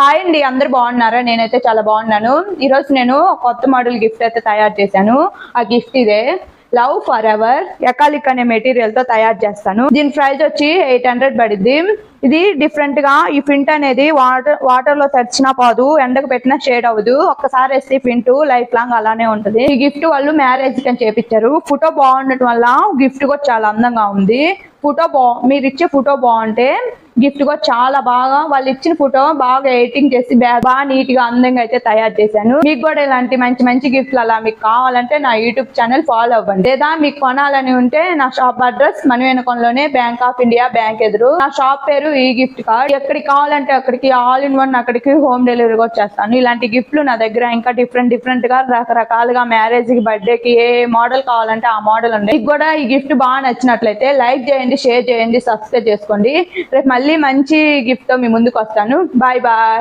Hi అండి అందరు బాగున్నారా? నేనైతే చాలా బాగున్నాను. ఈరోజు నేను కొత్త మోడల్ గిఫ్ట్ అయితే తయారు చేశాను. ఆ గిఫ్ట్ ఇదే. లవ్ ఫర్ ఎవర్ ఎకాలిక్ అనే మెటీరియల్తో తయారు చేస్తాను. దీని ప్రైస్ వచ్చి ఎయిట్ హండ్రెడ్ పడింది ఇది డిఫరెంట్గా ఈ ఫింట్ అనేది వాటర్ వాటర్లో తడిచినా పోదు ఎండకు పెట్టినా షేడ్ అవ్వదు. ఒక్కసారి వేస్తే ఫింట్ లైఫ్ లాంగ్ అలానే ఉంటది. ఈ గిఫ్ట్ వాళ్ళు మ్యారేజ్ కని చేపించారు ఫోటో బాగుండటం వల్ల గిఫ్ట్ కూడా చాలా అందంగా ఉంది. ఫోటో బా మీరు ఇచ్చే ఫోటో బాగుంటే గిఫ్ట్ కూడా చాలా బాగా వాళ్ళు ఇచ్చిన ఫోటో బాగా ఎడిటింగ్ చేసి బాగా నీట్గా అందంగా అయితే తయారు చేశాను. మీకు కూడా ఇలాంటి మంచి మంచి గిఫ్ట్లు అలా మీకు కావాలంటే నా యూట్యూబ్ ఛానల్ ఫాలో అవ్వండి. లేదా మీకు కొనాలని ఉంటే నా షాప్ అడ్రస్ మనవేనకొండలోనే బ్యాంక్ ఆఫ్ ఇండియా బ్యాంక్ ఎదురు. నా షాప్ పేరు ఈ గిఫ్ట్ కార్డ్. ఎక్కడికి కావాలంటే అక్కడికి ఆల్ ఇన్ వన్ అక్కడికి హోమ్ డెలివరీ కూడా చేస్తాను. ఇలాంటి గిఫ్ట్లు నా దగ్గర ఇంకా డిఫరెంట్ డిఫరెంట్గా రకరకాలుగా మ్యారేజ్కి బర్త్డే కి ఏ మోడల్ కావాలంటే ఆ మోడల్ ఉంది మీకు కూడా ఈ గిఫ్ట్ బాగా నచ్చినట్లయితే లైక్ చేయండి షేర్ చేయండి సబ్స్క్రైబ్ చేసుకోండి. రేపు మళ్ళీ మంచి గిఫ్ట్తో మీ ముందుకు వస్తాను బాయ్ బాయ్